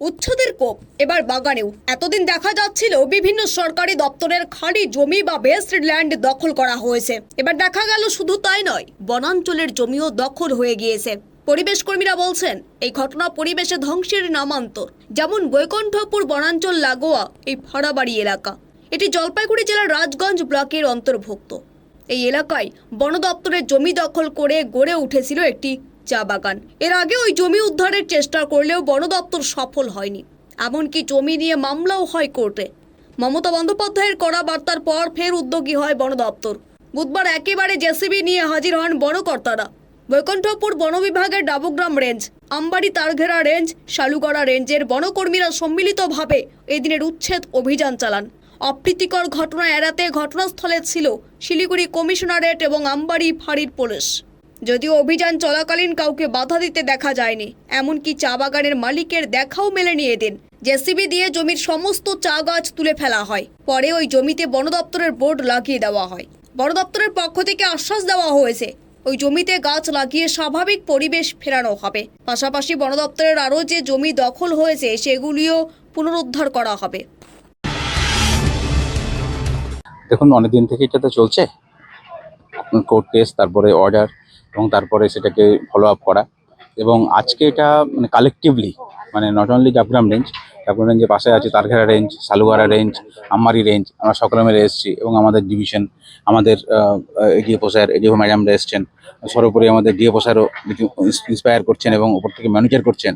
উচ্ছেদের কোপ। এবার বাগানেও এতদিন দেখা যাচ্ছিল বিভিন্ন সরকারি দপ্তরের খালি জমি বা বেস্ট ল্যান্ড দখল করা হয়েছে। এবার দেখা গেল শুধু তাই নয়, বনাঞ্চলের জমিও দখল হয়ে গিয়েছে। পরিবেশ কর্মীরা বলছেন, এই ঘটনা পরিবেশে ধ্বংসের নামান্তর, যেমন বৈকুণ্ঠপুর বনাঞ্চল লাগোয়া এই ফাড়াবাড়ি এলাকা। এটি জলপাইগুড়ি জেলার রাজগঞ্জ ব্লকের অন্তর্ভুক্ত। এই এলাকায় বন দপ্তরের জমি দখল করে গড়ে উঠেছিল একটি চা বাগান। এর আগে ওই জমি উদ্ধারের চেষ্টা করলেও বন দপ্তর সফল হয়নি। এমনকি জমি নিয়ে মামলাও হয় কোর্টে। মমতা বন্দ্যোপাধ্যায়ের করা বার্তার পর ফের উদ্যোগী হয় বন দপ্তর। বুধবার একেবারে জেসিবি নিয়ে হাজির হন বনকর্তারা। বৈকুণ্ঠপুর বন বিভাগের ডাবুগ্রাম রেঞ্জ, আমবাড়ি তারঘেরা রেঞ্জ, শালুগড়া রেঞ্জের বনকর্মীরা সম্মিলিতভাবে এদিনের উচ্ছেদ অভিযান চালান। অপ্রীতিকর ঘটনা এড়াতে ঘটনাস্থলে ছিল শিলিগুড়ি কমিশনারেট এবং আমবাড়ি ফাঁড়ির পুলিশ। যদিও অভিযান চলাকালীন কাউকে বাধা দিতে দেখা যায়নি, এমনকি চা বাগানের মালিকের দেখাও মেলেনি এদিন। জেসিবি দিয়ে জমির সমস্ত চা গাছ তুলে ফেলা হয়, পরে ওই জমিতে বন দপ্তরের বোর্ড লাগিয়ে দেওয়া হয়। বন দপ্তরের পক্ষ থেকে আশ্বাস দেওয়া হয়েছে, ওই জমিতে গাছ লাগিয়ে স্বাভাবিক পরিবেশ ফেরানো হবে। পাশাপাশি বন দপ্তরের আরও যে জমি দখল হয়েছে, সেগুলিও পুনরুদ্ধার করা হবে। দেখুন, অনেকদিন থেকে এটা তো চলছে। কোর্ট টেস্ট তারপরে অর্ডার এবং তারপরে সেটাকে ফলো আপ করা। এবং আজকে এটা মানে কালেকটিভলি মানে not only Jafgram range Jafgram রেঞ্জের পাশে আছে Targhera range Salugara range Ambari range আমরা সকলে মিলে এসেছি এবং আমাদের ডিভিশন আমাদের ডিএফও স্যার এডিও ম্যাডামরা এসছেন। সর্বোপরি আমাদের ডিএফও স্যারও ইন্সপায়ার করছেন এবং ওপর থেকে ম্যানেজার করছেন।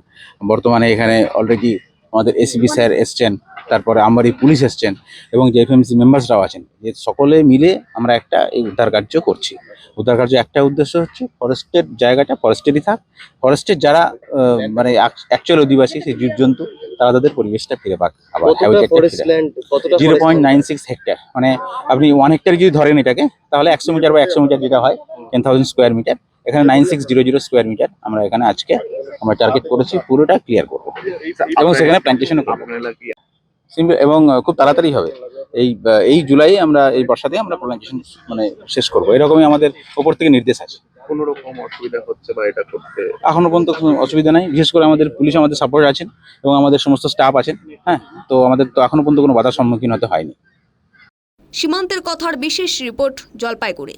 বর্তমানে এখানে অলরেডি আমাদের এসিপি স্যার এসছেন তারপরে আমার এই পুলিশ এসছেন এবং যে এফএমসি মেম্বার্সরাও আছেন যে সকলে মিলে আমরা একটা এই উদ্ধার কার্য করছি। উদ্ধার কার্য একটা উদ্দেশ্য হচ্ছে ফরেস্টের জায়গাটা ফরেস্টেরই থাক। ফরেস্টের যারা মানে অ্যাকচুয়াল অধিবাসী সেই জীবজন্তু তারা তাদের পরিবেশটা ফিরে পাক আবার। Zero point nine six hectare মানে আপনি ওয়ান হেক্টর যদি ধরেন এটাকে তাহলে একশো মিটার বা একশো মিটার যেটা হয় টেন থাউজেন্ড স্কোয়ার মিটার এখানে nine six zero zero square metre আমরা এখানে আজকে আমরা টার্গেট করেছি পুরোটা ক্লিয়ার করব। এবং সেখানে প্ল্যান্টেশনও করব। এবং খুব তাড়াতাড়ি হবে। এই এই জুলাই আমরা এই বর্ষাতে আমরা প্ল্যান্টেশন মানে শেষ করব। এরকমই আমাদের ওপর থেকে নির্দেশ আছে। কোনো রকম অসুবিধা হচ্ছে বা এটা করতে? এখনও পর্যন্ত কোনো অসুবিধা নাই। বিশেষ করে আমাদের পুলিশ আমাদের সাপোর্ট আছেন এবং আমাদের সমস্ত স্টাফ আছেন হ্যাঁ? তো আমাদের তো এখনও পর্যন্ত কোনো বাধার সম্মুখীন হতে হয়নি। সীমান্তের কথার বিশেষ রিপোর্ট জলপাইগুড়ি।